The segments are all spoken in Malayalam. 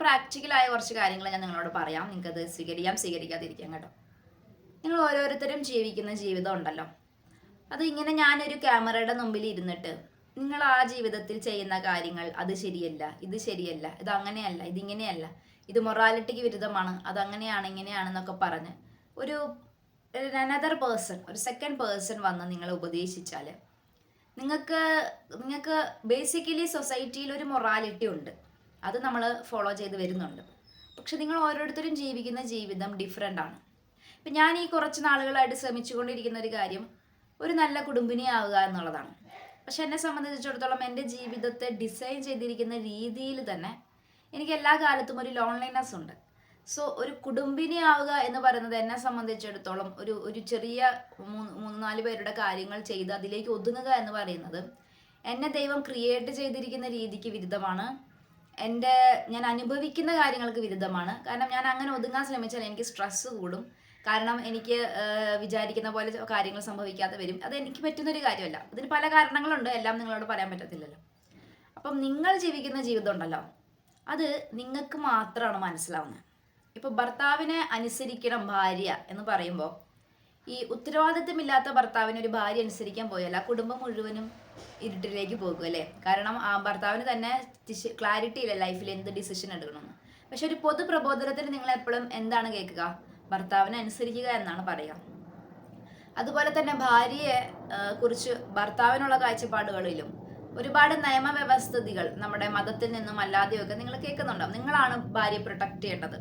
പ്രാക്ടിക്കലായ കുറച്ച് കാര്യങ്ങൾ ഞാൻ നിങ്ങളോട് പറയാം. നിങ്ങൾക്കത് സ്വീകരിക്കാം സ്വീകരിക്കാതിരിക്കാം കേട്ടോ. നിങ്ങൾ ഓരോരുത്തരും ജീവിക്കുന്ന ജീവിതം ഉണ്ടല്ലോ. അത് ഇങ്ങനെ ഞാനൊരു ക്യാമറയുടെ മുമ്പിൽ ഇരുന്നിട്ട് നിങ്ങൾ ആ ജീവിതത്തിൽ ചെയ്യുന്ന കാര്യങ്ങൾ അത് ശരിയല്ല ഇത് ശരിയല്ല ഇത് അങ്ങനെയല്ല ഇതിങ്ങനെയല്ല ഇത് മൊറാലിറ്റിക്ക് വിരുദ്ധമാണ് അത് അങ്ങനെയാണ് ഇങ്ങനെയാണെന്നൊക്കെ പറഞ്ഞ് ഒരു അനദർ പേഴ്സൺ ഒരു സെക്കൻഡ് പേഴ്സൺ വന്ന് നിങ്ങളെ ഉപദേശിച്ചാൽ നിങ്ങൾക്ക് നിങ്ങൾക്ക് ബേസിക്കലി സൊസൈറ്റിയിൽ ഒരു മൊറാലിറ്റി ഉണ്ട്. അത് നമ്മൾ ഫോളോ ചെയ്ത് വരുന്നുണ്ട്. പക്ഷെ നിങ്ങൾ ഓരോരുത്തരും ജീവിക്കുന്ന ജീവിതം ഡിഫറെന്റ് ആണ്. ഇപ്പം ഞാൻ ഈ കുറച്ച് നാളുകളായിട്ട് ശ്രമിച്ചുകൊണ്ടിരിക്കുന്ന ഒരു കാര്യം ഒരു നല്ല കുടുംബിനി ആവുക എന്നുള്ളതാണ്. പക്ഷെ എന്നെ സംബന്ധിച്ചിടത്തോളം എന്റെ ജീവിതത്തെ ഡിസൈൻ ചെയ്തിരിക്കുന്ന രീതിയിൽ തന്നെ എനിക്ക് എല്ലാ കാലത്തും ഒരു ലോൺലൈനസ് ഉണ്ട്. സോ ഒരു കുടുംബിനി ആവുക എന്ന് പറയുന്നത് എന്നെ സംബന്ധിച്ചിടത്തോളം ഒരു ഒരു ചെറിയ മൂന്ന് മൂന്ന് നാല് പേരുടെ കാര്യങ്ങൾ ചെയ്ത് അതിലേക്ക് ഒതുങ്ങുക എന്ന് പറയുന്നത് എന്നെ ദൈവം ക്രിയേറ്റ് ചെയ്തിരിക്കുന്ന രീതിക്ക് വിരുദ്ധമാണ്. എന്റെ ഞാൻ അനുഭവിക്കുന്ന കാര്യങ്ങൾക്ക് വിരുദ്ധമാണ്. കാരണം ഞാൻ അങ്ങനെ ഒതുങ്ങാൻ ശ്രമിച്ചാൽ എനിക്ക് സ്ട്രെസ്സ് കൂടും. കാരണം എനിക്ക് വിചാരിക്കുന്ന പോലെ കാര്യങ്ങൾ സംഭവിക്കാതെ വരും. അത് എനിക്ക് പറ്റുന്നൊരു കാര്യമല്ല. അതിന് പല കാരണങ്ങളുണ്ട്. എല്ലാം നിങ്ങളോട് പറയാൻ പറ്റത്തില്ലല്ലോ. അപ്പം നിങ്ങൾ ജീവിക്കുന്ന ജീവിതം ഉണ്ടല്ലോ. അത് നിങ്ങൾക്ക് മാത്രമാണ് മനസ്സിലാവുന്നത്. ഇപ്പോൾ ഭർത്താവിനെ അനുസരിക്കണം ഭാര്യ എന്ന് പറയുമ്പോൾ ഈ ഉത്തരവാദിത്തമില്ലാത്ത ഭർത്താവിനെ ഒരു ഭാര്യ അനുസരിക്കാൻ പോയല്ല കുടുംബം മുഴുവനും ഇരുട്ടിലേക്ക് പോകും അല്ലേ? കാരണം ആ ഭർത്താവിന് തന്നെ ക്ലാരിറ്റി ഇല്ല ലൈഫിൽ എന്ത് ഡിസിഷൻ എടുക്കണമെന്ന്? പക്ഷെ ഒരു പൊതു പ്രബോധനത്തിന് നിങ്ങൾ എപ്പോഴും എന്താണ് കേൾക്കുക? ഭർത്താവിനെ അനുസരിക്കുക എന്നാണ് പറയുക. അതുപോലെ തന്നെ ഭാര്യയെ കുറിച്ച് ഭർത്താവിനുള്ള കാഴ്ചപ്പാടുകളിലും ഒരുപാട് നിയമവ്യവസ്ഥിതികൾ നമ്മുടെ മതത്തിൽ നിന്നും അല്ലാതെയൊക്കെ നിങ്ങൾ കേൾക്കുന്നുണ്ടോ? നിങ്ങളാണ് ഭാര്യയെ പ്രൊട്ടക്ട് ചെയ്യേണ്ടത്.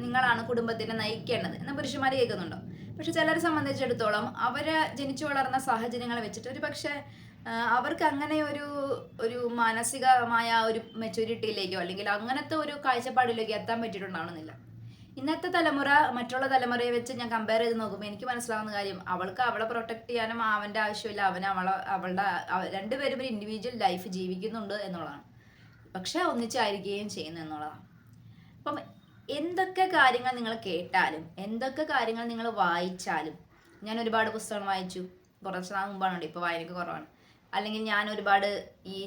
നിങ്ങളാണ് കുടുംബത്തിനെ നയിക്കേണ്ടത് എന്ന് പുരുഷന്മാർ കേൾക്കുന്നുണ്ടോ? പക്ഷെ ചിലരെ സംബന്ധിച്ചിടത്തോളം അവരെ ജനിച്ചു വളർന്ന സാഹചര്യങ്ങളെ വെച്ചിട്ട് ഒരു പക്ഷേ അവർക്ക് അങ്ങനെ ഒരു ഒരു മാനസികമായ ഒരു മെച്യൂരിറ്റിയിലേക്കോ അല്ലെങ്കിൽ അങ്ങനത്തെ ഒരു കാഴ്ചപ്പാടിലേക്കോ എത്താൻ പറ്റിയിട്ടുണ്ടാവണമെന്നില്ല. ഇന്നത്തെ തലമുറ മറ്റുള്ള തലമുറയെ വെച്ച് ഞാൻ കമ്പയർ ചെയ്ത് നോക്കുമ്പോൾ എനിക്ക് മനസ്സിലാവുന്ന കാര്യം അവൾക്ക് അവളെ പ്രൊട്ടക്ട് ചെയ്യാനും അവന്റെ ആവശ്യമില്ല അവൻ അവളെ അവളുടെ രണ്ടുപേരും ഒരു ഇൻഡിവിജ്വൽ ലൈഫ് ജീവിക്കുന്നുണ്ട് എന്നുള്ളതാണ്. പക്ഷെ ഒന്നിച്ചായിരിക്കുകയും ചെയ്യുന്നു എന്നുള്ളതാണ്. അപ്പം എന്തൊക്കെ കാര്യങ്ങൾ നിങ്ങൾ കേട്ടാലും എന്തൊക്കെ കാര്യങ്ങൾ നിങ്ങൾ വായിച്ചാലും ഞാൻ ഒരുപാട് പുസ്തകങ്ങൾ വായിച്ചു. കുറച്ച് നാൾ മുമ്പാണ് ഇപ്പോൾ വായനക്ക് കുറവാണ്. അല്ലെങ്കിൽ ഞാൻ ഒരുപാട് ഈ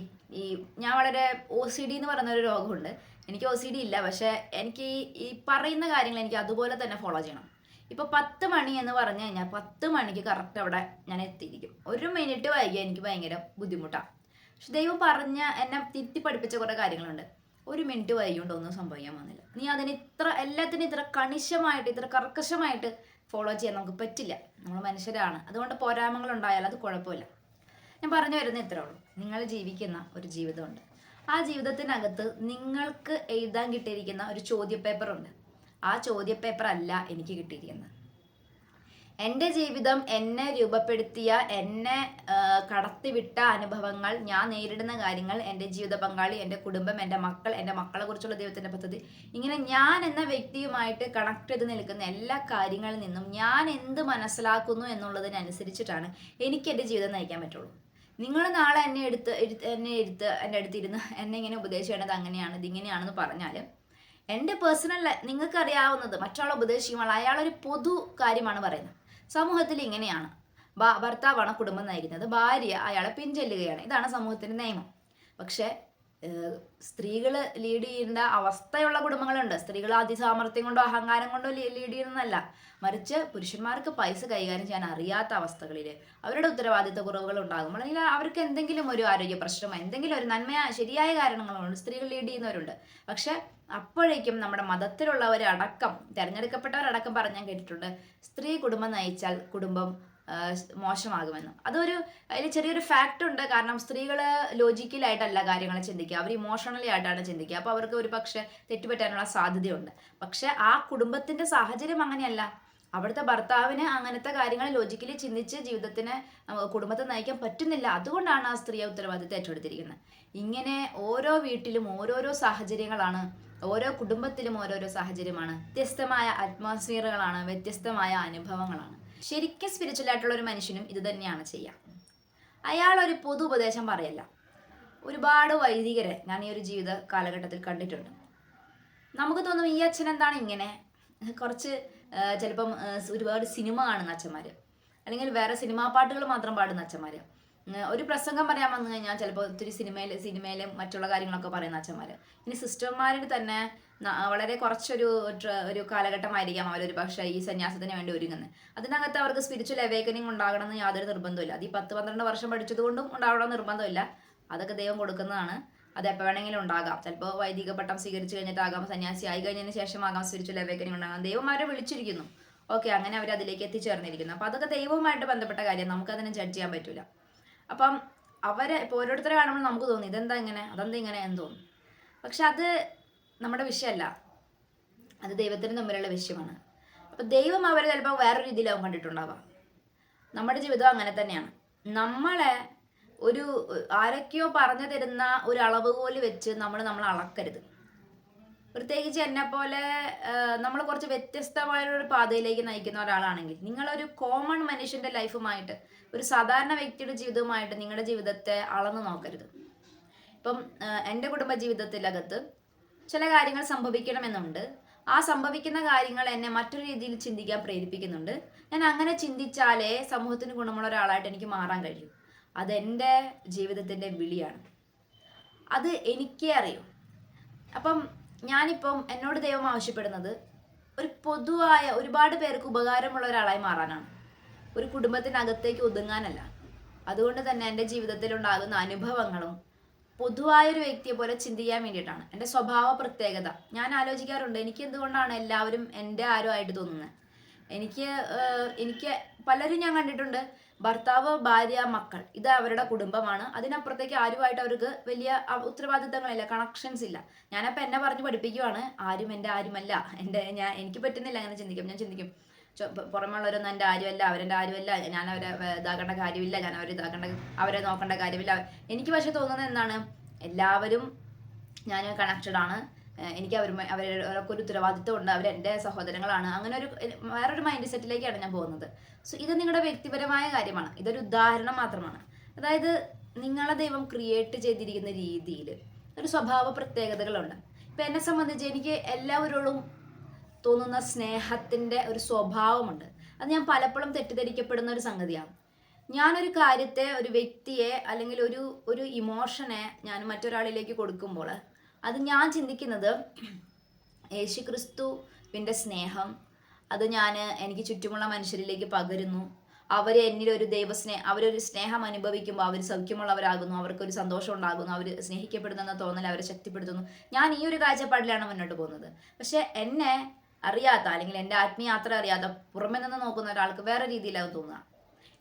ഈ ഞാൻ വളരെ ഒ സി ഡി എന്ന് പറയുന്ന ഒരു രോഗമുണ്ട്. എനിക്ക് ഒ സി ഡി ഇല്ല പക്ഷേ എനിക്ക് ഈ പറയുന്ന കാര്യങ്ങൾ എനിക്ക് അതുപോലെ തന്നെ ഫോളോ ചെയ്യണം. ഇപ്പോൾ പത്ത് മണി എന്ന് പറഞ്ഞു കഴിഞ്ഞാൽ പത്ത് മണിക്ക് കറക്റ്റ് അവിടെ ഞാൻ എത്തിയിരിക്കും. ഒരു മിനിറ്റ് വൈകിയാൽ എനിക്ക് ഭയങ്കര ബുദ്ധിമുട്ടാണ് പക്ഷെ ദൈവം പറഞ്ഞ എന്നെ തിരുത്തി പഠിപ്പിച്ച കുറേ കാര്യങ്ങളുണ്ട്. ഒരു മിനിറ്റ് വൈകിയുണ്ട് ഒന്നും സംഭവിക്കാൻ വന്നില്ല നീ അതിന് ഇത്ര എല്ലാത്തിനും ഇത്ര കണിശമായിട്ട് ഇത്ര കർക്കശമായിട്ട് ഫോളോ ചെയ്യാൻ നമുക്ക് പറ്റില്ല. നമ്മൾ മനുഷ്യരാണ്. അതുകൊണ്ട് പോരായ്മകൾ ഉണ്ടായാൽ അത് കുഴപ്പമില്ല. ഞാൻ പറഞ്ഞു വരുന്ന ഇത്രേ ഉള്ളൂ. നിങ്ങൾ ജീവിക്കുന്ന ഒരു ജീവിതമുണ്ട്. ആ ജീവിതത്തിനകത്ത് നിങ്ങൾക്ക് എഴുതാൻ കിട്ടിയിരിക്കുന്ന ഒരു ചോദ്യപേപ്പർ ഉണ്ട്. ആ ചോദ്യപേപ്പർ അല്ല എനിക്ക് കിട്ടിയിരിക്കുന്നത്. എന്റെ ജീവിതം എന്നെ രൂപപ്പെടുത്തിയ എന്നെ കടത്തിവിട്ട അനുഭവങ്ങൾ ഞാൻ നേരിടുന്ന കാര്യങ്ങൾ എന്റെ ജീവിത പങ്കാളി എന്റെ കുടുംബം എന്റെ മക്കൾ എന്റെ മക്കളെ കുറിച്ചുള്ള ദൈവത്തിന്റെ പദ്ധതി ഇങ്ങനെ ഞാൻ എന്ന വ്യക്തിയുമായിട്ട് കണക്ട് ചെയ്ത് നിൽക്കുന്ന എല്ലാ കാര്യങ്ങളിൽ നിന്നും ഞാൻ എന്ത് മനസ്സിലാക്കുന്നു എന്നുള്ളതിനനുസരിച്ചിട്ടാണ് എനിക്ക് എന്റെ ജീവിതം നയിക്കാൻ പറ്റുള്ളൂ. നിങ്ങൾ നാളെ എന്നെ എടുത്ത് എന്നെ എടുത്ത് എന്റെ അടുത്തിരുന്ന് എന്നെ ഇങ്ങനെ ഉപദേശിക്കേണ്ടത് അങ്ങനെയാണ് ഇതിങ്ങനെയാണെന്ന് പറഞ്ഞാൽ എന്റെ പേഴ്സണൽ നിങ്ങൾക്ക് അറിയാവുന്നത് മറ്റുള്ള ഉപദേശിക്കുമ്പോൾ അയാളൊരു പൊതു കാര്യമാണ് പറയുന്നത്. സമൂഹത്തിൽ ഇങ്ങനെയാണ്. ഭർത്താവാണ് കുടുംബം നയിക്കുന്നത്. ഭാര്യ അയാളെ പിൻചെല്ലുകയാണ്. ഇതാണ് സമൂഹത്തിന്റെ നിയമം. പക്ഷേ സ്ത്രീകൾ ലീഡ് ചെയ്യേണ്ട അവസ്ഥയുള്ള കുടുംബങ്ങളുണ്ട്. സ്ത്രീകൾ അതിസാമർത്ഥ്യം കൊണ്ടോ അഹങ്കാരം കൊണ്ടോ ലീഡ് ചെയ്യുന്നതല്ല. മറിച്ച് പുരുഷന്മാർക്ക് പൈസ കൈകാര്യം ചെയ്യാൻ അറിയാത്ത അവസ്ഥകളിൽ അവരുടെ ഉത്തരവാദിത്ത കുറവുകൾ ഉണ്ടാകുമ്പോൾ അല്ലെങ്കിൽ അവർക്ക് എന്തെങ്കിലും ഒരു ആരോഗ്യ പ്രശ്നമോ എന്തെങ്കിലും ഒരു നന്മയ ശരിയായ കാരണങ്ങളുണ്ട്. സ്ത്രീകൾ ലീഡ് ചെയ്യുന്നവരുണ്ട്. പക്ഷെ അപ്പോഴേക്കും നമ്മുടെ മതത്തിലുള്ളവരടക്കം തിരഞ്ഞെടുക്കപ്പെട്ടവരടക്കം പറഞ്ഞാൽ കേട്ടിട്ടുണ്ട് സ്ത്രീ കുടുംബം നയിച്ചാൽ കുടുംബം മോശമാകുമെന്ന്. അതൊരു അതിൽ ചെറിയൊരു ഫാക്റ്റ് ഉണ്ട്. കാരണം സ്ത്രീകൾ ലോജിക്കലായിട്ടല്ല കാര്യങ്ങൾ ചിന്തിക്കുക. അവർ ഇമോഷണലി ആയിട്ടാണ് ചിന്തിക്കുക. അപ്പോൾ അവർക്ക് ഒരു പക്ഷേ തെറ്റുപറ്റാനുള്ള സാധ്യതയുണ്ട്. പക്ഷെ ആ കുടുംബത്തിന്റെ സാഹചര്യം അങ്ങനെയല്ല. അവിടുത്തെ ഭർത്താവിന് അങ്ങനത്തെ കാര്യങ്ങൾ ലോജിക്കലി ചിന്തിച്ച് ജീവിതത്തിന് കുടുംബത്തെ നയിക്കാൻ പറ്റുന്നില്ല. അതുകൊണ്ടാണ് ആ സ്ത്രീയെ ഉത്തരവാദിത്തം ഏറ്റെടുത്തിരിക്കുന്നത്. ഇങ്ങനെ ഓരോ വീട്ടിലും ഓരോരോ സാഹചര്യങ്ങളാണ്. ഓരോ കുടുംബത്തിലും ഓരോരോ സാഹചര്യമാണ്. വ്യത്യസ്തമായ അറ്റ്മോസ്ഫിയറുകളാണ് വ്യത്യസ്തമായ അനുഭവങ്ങളാണ്. ശരിക്കും സ്പിരിച്വൽ ആയിട്ടുള്ള ഒരു മനുഷ്യനും ഇത് തന്നെയാണ് ചെയ്യുക. അയാൾ ഒരു പൊതു ഉപദേശം പറയല്ല. ഒരുപാട് വൈദികരെ ഞാൻ ഈ ഒരു ജീവിത കാലഘട്ടത്തിൽ കണ്ടിട്ടുണ്ട്. നമുക്ക് തോന്നും ഈ അച്ഛൻ എന്താണ് ഇങ്ങനെ? കുറച്ച് ചിലപ്പം ഒരുപാട് സിനിമ കാണുന്ന അച്ഛന്മാർ അല്ലെങ്കിൽ വേറെ സിനിമാ പാട്ടുകൾ മാത്രം പാടുന്ന അച്ഛന്മാർ ഒരു പ്രസംഗം പറയാൻ വന്നു കഴിഞ്ഞാൽ ചിലപ്പോൾ ഒത്തിരി സിനിമയിൽ സിനിമയിലും മറ്റുള്ള കാര്യങ്ങളൊക്കെ പറയുന്ന അച്ഛന്മാർ ഇനി സിസ്റ്റർമാരിൽ തന്നെ വളരെ കുറച്ചൊരു ഒരു കാലഘട്ടമായിരിക്കാം അവരൊരു പക്ഷേ ഈ സന്യാസത്തിന് വേണ്ടി ഒരുങ്ങുന്നത് അതിനകത്ത് അവർക്ക് സ്പിരിച്വൽ അവേക്കനിങ് ഉണ്ടാകണമെന്ന് യാതൊരു നിർബന്ധമില്ല അത് ഈ പത്ത് പന്ത്രണ്ട് വർഷം പഠിച്ചതുകൊണ്ടും ഉണ്ടാവണം നിർബന്ധമില്ല അതൊക്കെ ദൈവം കൊടുക്കുന്നതാണ്. അത് എപ്പോൾ വേണമെങ്കിലും ഉണ്ടാകാം. ചിലപ്പോൾ വൈദിക പട്ടം സ്വീകരിച്ചു കഴിഞ്ഞിട്ടാകാം സന്യാസി ആയി കഴിഞ്ഞതിന് ശേഷമാകാം സ്പിരിച്വൽ അവേക്കനിങ് ഉണ്ടാകാം. ദൈവം അവരെ വിളിച്ചിരിക്കുന്നു. ഓക്കെ അങ്ങനെ അവർ അതിലേക്ക് എത്തിച്ചേർന്നിരിക്കുന്നു. അപ്പോൾ അതൊക്കെ ദൈവവുമായിട്ട് ബന്ധപ്പെട്ട കാര്യം. നമുക്കതിനെ ജഡ്ജ് ചെയ്യാൻ പറ്റില്ല അപ്പം അവരെ ഇപ്പോൾ ഓരോരുത്തരെ കാണുമ്പോൾ നമുക്ക് തോന്നി ഇതെന്താ ഇങ്ങനെ? അതെന്താ ഇങ്ങനെ? എന്ന് തോന്നും. പക്ഷെ അത് നമ്മുടെ വിഷയമല്ല. അത് ദൈവത്തിന് തമ്മിലുള്ള വിഷയമാണ്. അപ്പം ദൈവം അവരെ ചിലപ്പോൾ വേറൊരു രീതിയിലാവും കണ്ടിട്ടുണ്ടാവുക നമ്മുടെ ജീവിതം അങ്ങനെ തന്നെയാണ്. നമ്മളെ ഒരു ആരൊക്കെയോ പറഞ്ഞു തരുന്ന ഒരു അളവുകോൽ വെച്ച് നമ്മൾ നമ്മൾ അളക്കരുത്. പ്രത്യേകിച്ച് എന്നെ പോലെ നമ്മൾ കുറച്ച് വ്യത്യസ്തമായൊരു പാതയിലേക്ക് നയിക്കുന്ന ഒരാളാണെങ്കിൽ നിങ്ങളൊരു കോമൺ മനുഷ്യന്റെ ലൈഫുമായിട്ട് ഒരു സാധാരണ വ്യക്തിയുടെ ജീവിതവുമായിട്ട് നിങ്ങളുടെ ജീവിതത്തെ അളന്നു നോക്കരുത്. ഇപ്പം എന്റെ കുടുംബ ജീവിതത്തിലകത്ത് ചില കാര്യങ്ങൾ സംഭവിക്കണമെന്നുണ്ട്. ആ സംഭവിക്കുന്ന കാര്യങ്ങൾ എന്നെ മറ്റൊരു രീതിയിൽ ചിന്തിക്കാൻ പ്രേരിപ്പിക്കുന്നുണ്ട്. ഞാൻ അങ്ങനെ ചിന്തിച്ചാലേ സമൂഹത്തിന് ഗുണമുള്ള ഒരാളായിട്ട് എനിക്ക് മാറാൻ കഴിയും. അതെന്റെ ജീവിതത്തിന്റെ വിളിയാണ്. അത് എനിക്കേ അറിയൂ. അപ്പം ഞാനിപ്പം എന്നോട് ദൈവം ആവശ്യപ്പെടുന്നത് ഒരു പൊതുവായ ഒരുപാട് പേർക്ക് ഉപകാരമുള്ള ഒരാളായി മാറാനാണ്. ഒരു കുടുംബത്തിനകത്തേക്ക് ഒതുങ്ങാനല്ല. അതുകൊണ്ട് തന്നെ എന്റെ ജീവിതത്തിൽ ഉണ്ടാകുന്ന അനുഭവങ്ങളും പൊതുവായ ഒരു വ്യക്തിയെ പോലെ ചിന്തിക്കാൻ വേണ്ടിയിട്ടാണ്. എന്റെ സ്വഭാവ പ്രത്യേകത. ഞാൻ ആലോചിക്കാറുണ്ട് എനിക്ക് എന്തുകൊണ്ടാണ് എല്ലാവരും എന്റെ ആരും ആയിട്ട് തോന്നുന്നത്? എനിക്ക് എനിക്ക് പലരും ഞാൻ കണ്ടിട്ടുണ്ട്. ഭർത്താവ് ഭാര്യ മക്കൾ. ഇത് അവരുടെ കുടുംബമാണ്. അതിനപ്പുറത്തേക്ക് ആരുമായിട്ട് അവർക്ക് വലിയ ഉത്തരവാദിത്തങ്ങളില്ല കണക്ഷൻസ് ഇല്ല. ഞാനപ്പോൾ എന്നെ പറഞ്ഞ് പഠിപ്പിക്കുവാണ്. ആരും എന്റെ ആരുമല്ല. എന്റെ ഞാൻ എനിക്ക് പറ്റുന്നില്ല അങ്ങനെ ചിന്തിക്കും. ഞാൻ ചിന്തിക്കും പുറമുള്ളവരൊന്നും എന്റെ ആരുമല്ല അവരെന്റെ ആരുമല്ല. ഞാൻ അവരെ ഇതാക്കേണ്ട കാര്യമില്ല. ഞാൻ അവരെ ഇതാക്കേണ്ട അവരെ നോക്കേണ്ട കാര്യമില്ല. എനിക്ക് പക്ഷെ തോന്നുന്നത് എന്താണ്? എല്ലാവരും ഞാൻ കണക്റ്റഡ് ആണ്. എനിക്ക് അവർ അവരൊക്കെ ഒരു ഉത്തരവാദിത്വം ഉണ്ട് അവരെന്റെ സഹോദരങ്ങളാണ്. അങ്ങനെ ഒരു വേറൊരു മൈൻഡ് സെറ്റിലേക്കാണ് ഞാൻ പോകുന്നത്. സോ ഇത് നിങ്ങളുടെ വ്യക്തിപരമായ കാര്യമാണ്. ഇതൊരു ഉദാഹരണം മാത്രമാണ്. അതായത് നിങ്ങളെ ദൈവം ക്രിയേറ്റ് ചെയ്തിരിക്കുന്ന രീതിയിൽ ഒരു സ്വഭാവ പ്രത്യേകതകളുണ്ട്. ഇപ്പം എന്നെ സംബന്ധിച്ച് എനിക്ക് എല്ലാവരോടും തോന്നുന്ന സ്നേഹത്തിന്റെ ഒരു സ്വഭാവമുണ്ട്. അത് ഞാൻ പലപ്പോഴും തെറ്റിദ്ധരിക്കപ്പെടുന്ന ഒരു സംഗതിയാണ്. ഞാനൊരു കാര്യത്തെ ഒരു വ്യക്തിയെ അല്ലെങ്കിൽ ഒരു ഒരു ഇമോഷനെ ഞാൻ മറ്റൊരാളിലേക്ക് കൊടുക്കുമ്പോൾ അത് ഞാൻ ചിന്തിക്കുന്നത് യേശു ക്രിസ്തുവിന്റെ സ്നേഹം അത് ഞാൻ എനിക്ക് ചുറ്റുമുള്ള മനുഷ്യരിലേക്ക് പകരുന്നു. അവർ എന്നിൽ ഒരു ദൈവസ്നേഹ അവരൊരു സ്നേഹം അനുഭവിക്കുമ്പോൾ അവർ സൗഖ്യമുള്ളവരാകുന്നു അവർക്കൊരു സന്തോഷം ഉണ്ടാകുന്നു അവർ സ്നേഹിക്കപ്പെടുന്നെന്ന തോന്നൽ അവരെ ശക്തിപ്പെടുത്തുന്നു. ഞാൻ ഈ ഒരു കാഴ്ചപ്പാടിലാണ് മുന്നോട്ട് പോകുന്നത്. പക്ഷെ എന്നെ അറിയാത്ത അല്ലെങ്കിൽ എന്റെ ആത്മീയാത്ര അറിയാത്ത പുറമെ നിന്ന് നോക്കുന്ന ഒരാൾക്ക് വേറെ രീതിയിലാവും തോന്നുക.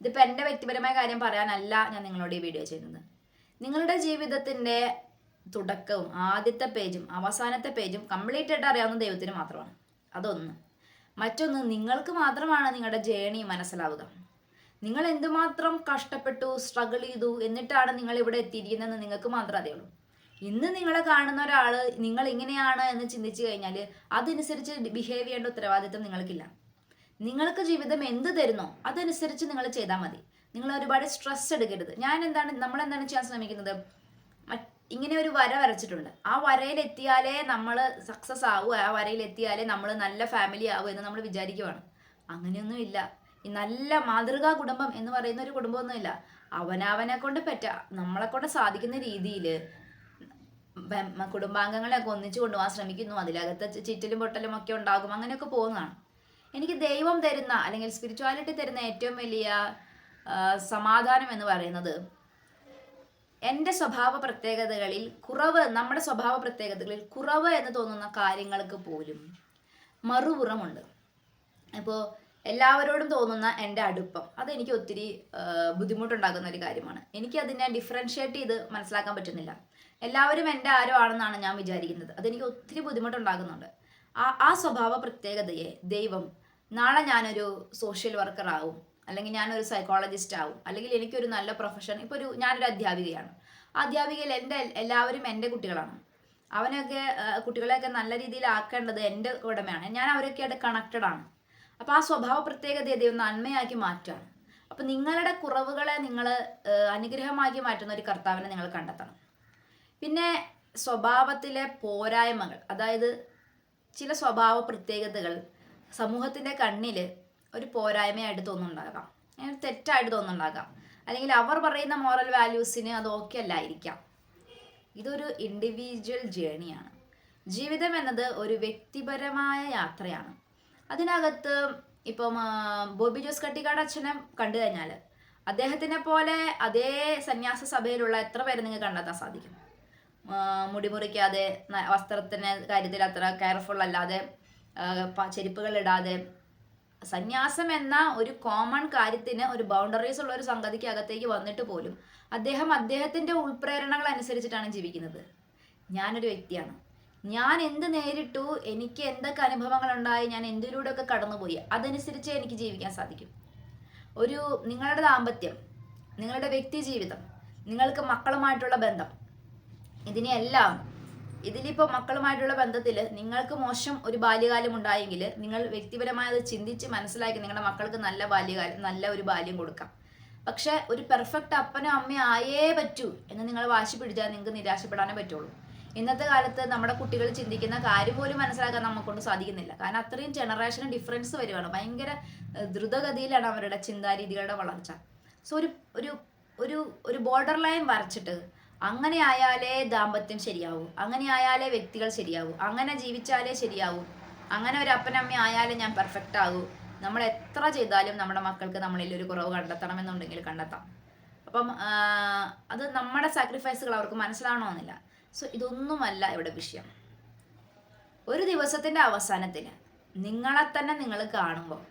ഇതിപ്പോൾ എന്റെ വ്യക്തിപരമായ കാര്യം പറയാനല്ല ഞാൻ നിങ്ങളോട് ഈ വീഡിയോ ചെയ്യുന്നത്. നിങ്ങളുടെ ജീവിതത്തിന്റെ തുടക്കവും ആദ്യത്തെ പേജും അവസാനത്തെ പേജും കംപ്ലീറ്റ് ആയിട്ട് അറിയാവുന്ന ദൈവത്തിന് മാത്രമാണ്. അതൊന്ന്. മറ്റൊന്ന് നിങ്ങൾക്ക് മാത്രമാണ് നിങ്ങളുടെ ജേണി മനസ്സിലാവുക. നിങ്ങൾ എന്തുമാത്രം കഷ്ടപ്പെട്ടു സ്ട്രഗിൾ ചെയ്തു എന്നിട്ടാണ് നിങ്ങൾ ഇവിടെ എത്തിയിരിക്കുന്നതെന്ന് നിങ്ങൾക്ക് മാത്രമേ അറിയുള്ളൂ. ഇന്ന് നിങ്ങളെ കാണുന്ന ഒരാൾ നിങ്ങൾ ഇങ്ങനെയാണ് എന്ന് ചിന്തിച്ചു കഴിഞ്ഞാൽ അതനുസരിച്ച് ബിഹേവ് ചെയ്യേണ്ട ഉത്തരവാദിത്വം നിങ്ങൾക്കില്ല. നിങ്ങൾക്ക് ജീവിതം എന്ത് തരുന്നോ അതനുസരിച്ച് നിങ്ങൾ ചെയ്താൽ മതി. നിങ്ങൾ ഒരുപാട് സ്ട്രെസ് എടുക്കരുത്. ഞാൻ എന്താണ് നമ്മൾ എന്താണ് ചെയ്യാൻ ശ്രമിക്കുന്നത്? ഇങ്ങനെ ഒരു വര വരച്ചിട്ടുണ്ട്. ആ വരയിലെത്തിയാലേ നമ്മൾ സക്സസ് ആവുക ആ വരയിലെത്തിയാലേ നമ്മൾ നല്ല ഫാമിലി ആവുക എന്ന് നമ്മൾ വിചാരിക്കുവാണ്. അങ്ങനെയൊന്നുമില്ല. ഈ നല്ല മാതൃകാ കുടുംബം എന്ന് പറയുന്ന ഒരു കുടുംബമൊന്നുമില്ല. അവനവനെ കൊണ്ട് പറ്റ നമ്മളെ കൊണ്ട് സാധിക്കുന്ന രീതിയിൽ കുടുംബാംഗങ്ങളെയൊക്കെ ഒന്നിച്ചു കൊണ്ടുപോകാൻ ശ്രമിക്കുന്നു. അതിലകത്ത് ചിറ്റലും പൊട്ടലും ഒക്കെ ഉണ്ടാകും. അങ്ങനെയൊക്കെ പോകുന്നതാണ്. എനിക്ക് ദൈവം തരുന്ന അല്ലെങ്കിൽ സ്പിരിച്വാലിറ്റി തരുന്ന ഏറ്റവും വലിയ സമാധാനം എന്ന് പറയുന്നത് എന്റെ സ്വഭാവ പ്രത്യേകതകളിൽ കുറവ് നമ്മുടെ സ്വഭാവ പ്രത്യേകതകളിൽ കുറവ് എന്ന് തോന്നുന്ന കാര്യങ്ങൾക്ക് പോലും മറുപുറമുണ്ട്. ഇപ്പോൾ എല്ലാവരോടും തോന്നുന്ന എന്റെ അടുപ്പം അതെനിക്ക് ഒത്തിരി ബുദ്ധിമുട്ടുണ്ടാക്കുന്ന ഒരു കാര്യമാണ്. എനിക്ക് അതിനെ ഡിഫറൻഷ്യേറ്റ് ചെയ്ത് മനസ്സിലാക്കാൻ പറ്റുന്നില്ല. എല്ലാവരും എന്റെ ആരോ ആണെന്നാണ് ഞാൻ വിചാരിക്കുന്നത്. അതെനിക്ക് ഒത്തിരി ബുദ്ധിമുട്ടുണ്ടാകുന്നുണ്ട് ആ ആ സ്വഭാവ പ്രത്യേകതയെ ദൈവം നാളെ ഞാനൊരു സോഷ്യൽ വർക്കർ ആവും. അല്ലെങ്കിൽ ഞാനൊരു സൈക്കോളജിസ്റ്റ് ആവും. അല്ലെങ്കിൽ എനിക്കൊരു നല്ല പ്രൊഫഷൻ ഇപ്പോൾ ഒരു ഞാനൊരു അധ്യാപികയാണ്. അധ്യാപികയിൽ എന്റെ എല്ലാവരും എന്റെ കുട്ടികളാണ്. അവനൊക്കെ കുട്ടികളെയൊക്കെ നല്ല രീതിയിൽ ആക്കേണ്ടത് എന്റെ ഉടമയാണ്. ഞാൻ അവരൊക്കെ അവരൊക്കെയായിട്ട് കണക്റ്റഡ് ആണ്. അപ്പോൾ ആ സ്വഭാവ പ്രത്യേകതയെ ദൈവം നന്മയാക്കി മാറ്റുകയാണ്. അപ്പോൾ നിങ്ങളുടെ കുറവുകളെ നിങ്ങൾ അനുഗ്രഹമാക്കി മാറ്റുന്ന ഒരു കർത്താവിനെ നിങ്ങൾ കണ്ടെത്തണം. പിന്നെ സ്വഭാവത്തിലെ പോരായ്മകൾ അതായത് ചില സ്വഭാവ പ്രത്യേകതകൾ സമൂഹത്തിന്റെ കണ്ണിൽ ഒരു പോരായ്മയായിട്ട് തോന്നുന്നുണ്ടാകാം. അങ്ങനെ തെറ്റായിട്ട് തോന്നുന്നുണ്ടാകാം. അല്ലെങ്കിൽ അവർ പറയുന്ന മോറൽ വാല്യൂസിന് അത് ഓക്കെ അല്ലായിരിക്കാം. ഇതൊരു ഇൻഡിവിജ്വൽ ജേണിയാണ് ജീവിതം എന്നത് ഒരു വ്യക്തിപരമായ യാത്രയാണ്. അതിനകത്ത് ഇപ്പം ബോബി ജോസ് കട്ടിക്കാട് അച്ഛനെ കണ്ടു കഴിഞ്ഞാൽ അദ്ദേഹത്തിനെ പോലെ അതേ സന്യാസ സഭയിലുള്ള എത്ര പേരെ നിങ്ങൾക്ക് കണ്ടെത്താൻ സാധിക്കും? മുടിമുറിക്കാതെ വസ്ത്രത്തിന് കാര്യത്തിൽ അത്ര കെയർഫുൾ അല്ലാതെ ചെരുപ്പുകൾ ഇടാതെ സന്യാസം എന്ന ഒരു കോമൺ കാര്യത്തിന് ഒരു ബൗണ്ടറീസ് ഉള്ള ഒരു സംഗതിക്ക് അകത്തേക്ക് വന്നിട്ട് പോലും അദ്ദേഹം അദ്ദേഹത്തിന്റെ ഉൾപ്രേരണകൾ അനുസരിച്ചിട്ടാണ് ജീവിക്കുന്നത്. ഞാനൊരു വ്യക്തിയാണ്. ഞാൻ എന്ത് നേരിട്ടു? എനിക്ക് എന്തൊക്കെ അനുഭവങ്ങൾ ഉണ്ടായി? ഞാൻ എന്തിലൂടെയൊക്കെ കടന്നുപോയി? അതനുസരിച്ച് എനിക്ക് ജീവിക്കാൻ സാധിക്കും. ഒരു നിങ്ങളുടെ ദാമ്പത്യം നിങ്ങളുടെ വ്യക്തി ജീവിതം നിങ്ങൾക്ക് മക്കളുമായിട്ടുള്ള ബന്ധം ഇതിനെല്ലാം ഇതിലിപ്പോൾ മക്കളുമായിട്ടുള്ള ബന്ധത്തിൽ നിങ്ങൾക്ക് മോശം ഒരു ബാല്യകാലം ഉണ്ടായെങ്കിൽ നിങ്ങൾ വ്യക്തിപരമായി അത് ചിന്തിച്ച് മനസ്സിലാക്കി നിങ്ങളുടെ മക്കൾക്ക് നല്ല ബാല്യകാലം നല്ല ഒരു ബാല്യം കൊടുക്കാം. പക്ഷെ ഒരു പെർഫെക്റ്റ് അപ്പനോ അമ്മയോ ആയേ പറ്റൂ എന്ന് നിങ്ങൾ വാശി പിടിച്ചാൽ നിങ്ങൾക്ക് നിരാശപ്പെടാനേ പറ്റുള്ളൂ. ഇന്നത്തെ കാലത്ത് നമ്മുടെ കുട്ടികൾ ചിന്തിക്കുന്ന കാര്യം പോലും മനസ്സിലാക്കാൻ നമുക്കൊണ്ട് സാധിക്കുന്നില്ല. കാരണം അത്രയും ജനറേഷൻ ഡിഫറൻസ് വരുവാണ് ഭയങ്കര ദ്രുതഗതിയിലാണ് അവരുടെ ചിന്താരീതികളുടെ വളർച്ച. സോ ഒരു ഒരു ഒരു ബോർഡർ ലൈൻ വരച്ചിട്ട് അങ്ങനെ ആയാലേ ദാമ്പത്യം ശരിയാവൂ. അങ്ങനെ ആയാലേ വ്യക്തികൾ ശരിയാവൂ. അങ്ങനെ ജീവിച്ചാലേ ശരിയാവൂ. അങ്ങനെ ഒരു അപ്പനമ്മ ആയാലേ ഞാൻ പെർഫെക്റ്റ് ആകൂ. നമ്മൾ എത്ര ചെയ്താലും നമ്മുടെ മക്കൾക്ക് നമ്മളിൽ ഒരു കുറവ് കണ്ടെത്തണമെന്നുണ്ടെങ്കിൽ കണ്ടെത്താം. അപ്പം അത് നമ്മുടെ സാക്രിഫൈസുകൾ അവർക്ക് മനസ്സിലാവണമെന്നില്ല സോ ഇതൊന്നുമല്ല ഇവിടെ വിഷയം. ഒരു ദിവസത്തിന്റെ അവസാനത്തിൽ നിങ്ങളെ തന്നെ നിങ്ങൾ കാണുമ്പോൾ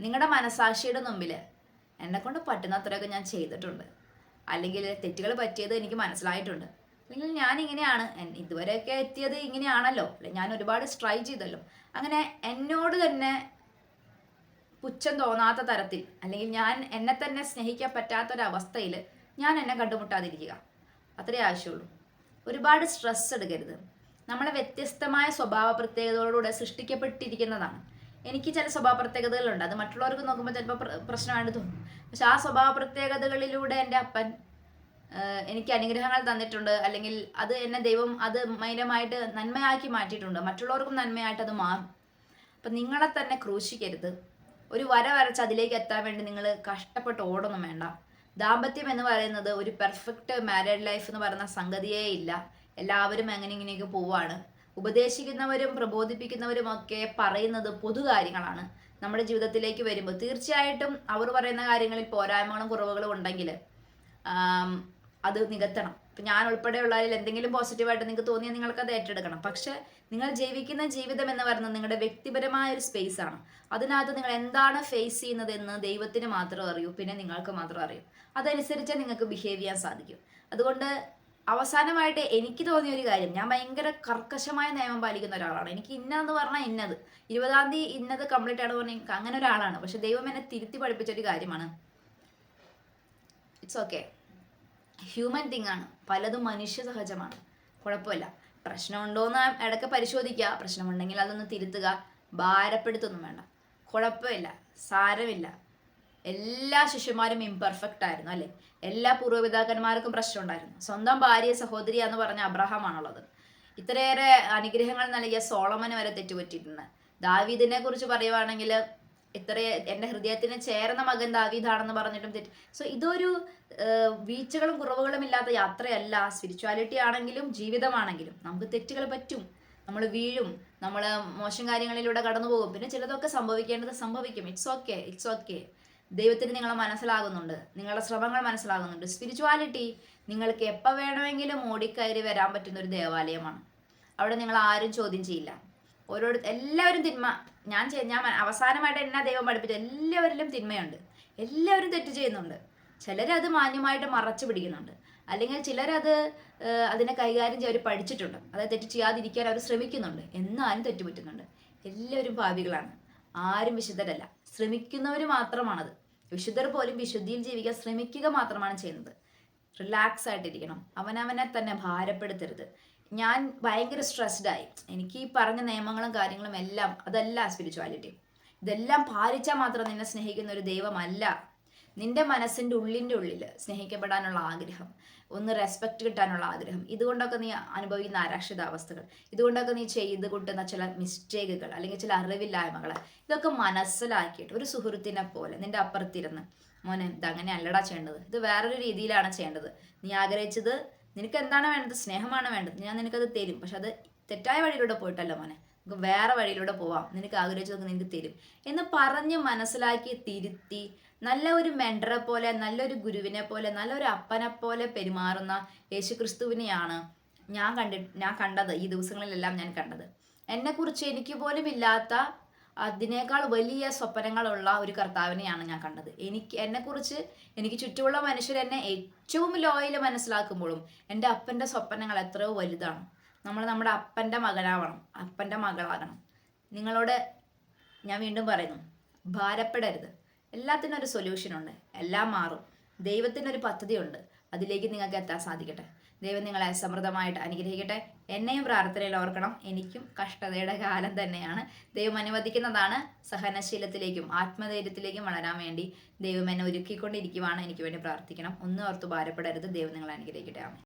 നിങ്ങളുടെ മനസാക്ഷിയുടെ മുമ്പിൽ എന്നെ കൊണ്ട് പറ്റുന്നത്രയൊക്കെ ഞാൻ ചെയ്തിട്ടുണ്ട്. അല്ലെങ്കിൽ തെറ്റുകൾ പറ്റിയത് എനിക്ക് മനസ്സിലായിട്ടുണ്ട്. അല്ലെങ്കിൽ ഞാൻ ഇങ്ങനെയാണ് ഇതുവരെയൊക്കെ എത്തിയത് ഇങ്ങനെയാണല്ലോ. ഞാൻ ഒരുപാട് സ്ട്രൈ ചെയ്തല്ലോ. അങ്ങനെ എന്നോട് തന്നെ പുച്ഛം തോന്നാത്ത തരത്തിൽ അല്ലെങ്കിൽ ഞാൻ എന്നെ തന്നെ സ്നേഹിക്കാൻ പറ്റാത്തൊരവസ്ഥയിൽ ഞാൻ എന്നെ കണ്ടുമുട്ടാതിരിക്കുക. അത്രേ ആവശ്യമുള്ളൂ. ഒരുപാട് സ്ട്രെസ് എടുക്കരുത്. നമ്മളെ വ്യത്യസ്തമായ സ്വഭാവ പ്രത്യേകതകളിലൂടെ സൃഷ്ടിക്കപ്പെട്ടിരിക്കുന്നതാണ്. എനിക്ക് ചില സ്വഭാവ പ്രത്യേകതകളുണ്ട് അത് മറ്റുള്ളവർക്ക് നോക്കുമ്പോൾ ചിലപ്പോൾ പ്രശ്നമായിട്ട് തോന്നും. പക്ഷെ ആ സ്വഭാവ പ്രത്യേകതകളിലൂടെ എന്റെ അപ്പൻ എനിക്ക് അനുഗ്രഹങ്ങൾ തന്നിട്ടുണ്ട്. അല്ലെങ്കിൽ അത് എന്നെ ദൈവം അത് മൈനമായിട്ട് നന്മയാക്കി മാറ്റിയിട്ടുണ്ട്. മറ്റുള്ളവർക്കും നന്മയായിട്ട് അത് മാറും. അപ്പം നിങ്ങളെ തന്നെ ക്രൂശിക്കരുത്. ഒരു വര വരച്ച് അതിലേക്ക് എത്താൻ വേണ്ടി നിങ്ങൾ കഷ്ടപ്പെട്ട് ഓടൊന്നും വേണ്ട. ദാമ്പത്യം എന്ന് പറയുന്നത് ഒരു പെർഫെക്റ്റ് മാരീഡ് ലൈഫ് എന്ന് പറയുന്ന സംഗതിയേ ഇല്ല. എല്ലാവരും അങ്ങനെ ഇങ്ങനെയൊക്കെ പോവാണ്. ഉപദേശിക്കുന്നവരും പ്രബോധിപ്പിക്കുന്നവരും ഒക്കെ പറയുന്നത് പൊതു കാര്യങ്ങളാണ് നമ്മുടെ ജീവിതത്തിലേക്ക് വരുമ്പോൾ തീർച്ചയായിട്ടും അവർ പറയുന്ന കാര്യങ്ങളിൽ പോരായ്മകളും കുറവുകളും ഉണ്ടെങ്കിൽ അത് നികത്തണം. ഇപ്പം ഞാൻ ഉൾപ്പെടെയുള്ളതിൽ എന്തെങ്കിലും പോസിറ്റീവായിട്ട് നിങ്ങൾക്ക് തോന്നിയാൽ നിങ്ങൾക്ക് അത് ഏറ്റെടുക്കണം. പക്ഷെ നിങ്ങൾ ജീവിക്കുന്ന ജീവിതം എന്ന് പറയുന്നത് നിങ്ങളുടെ വ്യക്തിപരമായ ഒരു സ്പേസ് ആണ്. അതിനകത്ത് നിങ്ങൾ എന്താണ് ഫേസ് ചെയ്യുന്നത് എന്ന് ദൈവത്തിന് മാത്രം അറിയൂ പിന്നെ നിങ്ങൾക്ക് മാത്രം അറിയൂ. അതനുസരിച്ച് നിങ്ങൾക്ക് ബിഹേവ് ചെയ്യാൻ സാധിക്കും. അതുകൊണ്ട് അവസാനമായിട്ട് എനിക്ക് തോന്നിയ ഒരു കാര്യം ഞാൻ ഭയങ്കര കർക്കശമായ നിയമം പാലിക്കുന്ന ഒരാളാണ്. എനിക്ക് ഇന്നതെന്ന് പറഞ്ഞാൽ ഇന്നത്. ഇരുപതാം തീയതി ഇന്നത് കംപ്ലീറ്റ് ആണ് പറഞ്ഞാൽ എനിക്ക് അങ്ങനെ ഒരാളാണ്. പക്ഷെ ദൈവം എന്നെ തിരുത്തി പഠിപ്പിച്ച ഒരു കാര്യമാണ്. ഇറ്റ്സ് ഓക്കെ ഹ്യൂമൻ തിങ് ആണ്. പലതും മനുഷ്യ സഹജമാണ്. കുഴപ്പമില്ല. പ്രശ്നമുണ്ടോയെന്ന് ഇടയ്ക്ക് പരിശോധിക്കുക. പ്രശ്നമുണ്ടെങ്കിൽ അതൊന്ന് തിരുത്തുക. ഭാരപ്പെടുത്തൊന്നും വേണ്ട. കുഴപ്പമില്ല. സാരമില്ല. എല്ലാ ശിശുമാരും ഇംപെർഫെക്റ്റ് ആയിരുന്നു അല്ലെ? എല്ലാ പൂർവപിതാക്കന്മാർക്കും പ്രശ്നം ഉണ്ടായിരുന്നു സ്വന്തം ഭാര്യ സഹോദരി എന്ന് പറഞ്ഞ അബ്രഹാം ആണുള്ളത് ഇത്രയേറെ അനുഗ്രഹങ്ങൾ നൽകിയ സോളമന് വരെ തെറ്റുപറ്റിയിട്ടുണ്ട്. ദാവീദിനെ കുറിച്ച് പറയുവാണെങ്കിൽ ഇത്ര എന്റെ ഹൃദയത്തിന് ചേർന്ന മകൻ ദാവീദാണെന്ന് പറഞ്ഞിട്ടും തെറ്റ്. സോ ഇതൊരു വീഴ്ചകളും കുറവുകളും ഇല്ലാത്ത യാത്രയല്ല. സ്പിരിച്വാലിറ്റി ആണെങ്കിലും ജീവിതമാണെങ്കിലും നമുക്ക് തെറ്റുകൾ പറ്റും. നമ്മൾ വീഴും. നമ്മൾ മോശം കാര്യങ്ങളിലൂടെ കടന്നു പോകും പിന്നെ ചിലതൊക്കെ സംഭവിക്കേണ്ടത് സംഭവിക്കും. ഇറ്റ്സ് ഓക്കെ ഇറ്റ്സ് ഓക്കെ ദൈവത്തിന് നിങ്ങൾ മനസ്സിലാകുന്നുണ്ട്. നിങ്ങളുടെ ശ്രമങ്ങൾ മനസ്സിലാകുന്നുണ്ട്. സ്പിരിച്വാലിറ്റി നിങ്ങൾക്ക് എപ്പോൾ വേണമെങ്കിലും ഓടിക്കയറി വരാൻ പറ്റുന്ന ഒരു ദേവാലയമാണ്. അവിടെ നിങ്ങൾ ആരും ചോദ്യം ചെയ്യില്ല. ഓരോരു എല്ലാവരും തിന്മ ഞാൻ ഞാൻ അവസാനമായിട്ട് എന്നാ ദൈവം പഠിപ്പിച്ചു എല്ലാവരിലും തിന്മയുണ്ട്. എല്ലാവരും തെറ്റ് ചെയ്യുന്നുണ്ട്. ചിലരത് മാന്യമായിട്ട് മറച്ചു പിടിക്കുന്നുണ്ട്. അല്ലെങ്കിൽ ചിലരത് അതിനെ കൈകാര്യം ചെയ്യാൻ അവർ പഠിച്ചിട്ടുണ്ട്. അതായത് തെറ്റ് ചെയ്യാതിരിക്കാൻ അവർ ശ്രമിക്കുന്നുണ്ട്. എന്നാലും തെറ്റുപറ്റുന്നുണ്ട്. എല്ലാവരും പാപികളാണ്. ആരും വിശുദ്ധരല്ല. ശ്രമിക്കുന്നവർ മാത്രമാണത്. വിശുദ്ധർ പോലും വിശുദ്ധിയിൽ ജീവിക്കാൻ ശ്രമിക്കുക മാത്രമാണ് ചെയ്യുന്നത്. റിലാക്സ് ആയിട്ടിരിക്കണം. അവനവനെ തന്നെ ഭാരപ്പെടുത്തരുത്. ഞാൻ ഭയങ്കര സ്ട്രെസ്ഡായി എനിക്ക് ഈ പറഞ്ഞ നിയമങ്ങളും കാര്യങ്ങളും എല്ലാം അതല്ല സ്പിരിച്വാലിറ്റി ഇതെല്ലാം പാലിച്ചാൽ മാത്രം നിന്നെ സ്നേഹിക്കുന്ന ഒരു ദൈവമല്ല. നിന്റെ മനസ്സിന്റെ ഉള്ളിന്റെ ഉള്ളിൽ സ്നേഹിക്കപ്പെടാനുള്ള ആഗ്രഹം. ഒന്ന് റെസ്പെക്റ്റ് കിട്ടാനുള്ള ആഗ്രഹം. ഇതുകൊണ്ടൊക്കെ നീ അനുഭവിക്കുന്ന അരക്ഷിതാവസ്ഥകൾ ഇതുകൊണ്ടൊക്കെ നീ ചെയ്ത് കൂട്ടുന്ന ചില മിസ്റ്റേക്കുകൾ അല്ലെങ്കിൽ ചില അറിവില്ലായ്മകൾ ഇതൊക്കെ മനസ്സിലാക്കിയിട്ട് ഒരു സുഹൃത്തിനെ പോലെ നിന്റെ അപ്പുറത്തിരുന്ന് മോനെ ഇത് അങ്ങനെ അല്ലടാ ചെയ്യേണ്ടത്. ഇത് വേറൊരു രീതിയിലാണ് ചെയ്യേണ്ടത്. നീ ആഗ്രഹിച്ചത് നിനക്ക് എന്താണ് വേണ്ടത്? സ്നേഹമാണ് വേണ്ടത്. ഞാൻ നിനക്കത് തരും. പക്ഷെ അത് തെറ്റായ വഴിയിലൂടെ പോയിട്ടല്ല മോനെ. നമുക്ക് വേറെ വഴിയിലൂടെ പോവാം. നിനക്ക് ആഗ്രഹിച്ചതൊക്കെ നിനക്ക് തരും. എന്ന് പറഞ്ഞ് മനസ്സിലാക്കി തിരുത്തി നല്ല ഒരു മെൻഡറെ പോലെ നല്ലൊരു ഗുരുവിനെ പോലെ നല്ലൊരു അപ്പനെ പോലെ പെരുമാറുന്ന യേശുക്രിസ്തുവിനെയാണ് ഞാൻ കണ്ടി ഞാൻ കണ്ടത് ഈ ദിവസങ്ങളിലെല്ലാം ഞാൻ കണ്ടത്. എന്നെക്കുറിച്ച് എനിക്ക് പോലും ഇല്ലാത്ത അതിനേക്കാൾ വലിയ സ്വപ്നങ്ങളുള്ള ഒരു കർത്താവിനെയാണ് ഞാൻ കണ്ടത്. എനിക്ക് എന്നെക്കുറിച്ച് എനിക്ക് ചുറ്റുമുള്ള മനുഷ്യർ എന്നെ ഏറ്റവും ലോയിൽ മനസ്സിലാക്കുമ്പോഴും എന്റെ അപ്പന്റെ സ്വപ്നങ്ങൾ എത്രയോ വലുതാണ്. നമ്മൾ നമ്മുടെ അപ്പന്റെ മകനാവണം അപ്പന്റെ മകളാകണം. നിങ്ങളോട് ഞാൻ വീണ്ടും പറയുന്നു ഭാരപ്പെടരുത്. എല്ലാത്തിനും ഒരു സൊല്യൂഷൻ ഉണ്ട്. എല്ലാം മാറും. ദൈവത്തിനൊരു പദ്ധതിയുണ്ട്. അതിലേക്ക് നിങ്ങൾക്ക് എത്താൻ സാധിക്കട്ടെ. ദൈവം നിങ്ങളെ സമൃദ്ധമായിട്ട് അനുഗ്രഹിക്കട്ടെ. എന്നെയും പ്രാർത്ഥനയിൽ ഓർക്കണം. എനിക്കും കഷ്ടതയുടെ കാലം തന്നെയാണ്. ദൈവം അനുവദിക്കുന്നതാണ് സഹനശീലത്തിലേക്കും ആത്മധൈര്യത്തിലേക്കും വളരാൻ വേണ്ടി ദൈവം എന്നെ ഒരുക്കിക്കൊണ്ടിരിക്കുവാണ്. എനിക്ക് വേണ്ടി പ്രാർത്ഥിക്കണം. ഒന്നും ഓർത്ത് ഭാരപ്പെടരുത്. ദൈവം നിങ്ങളെ അനുഗ്രഹിക്കട്ടെ. ആമേ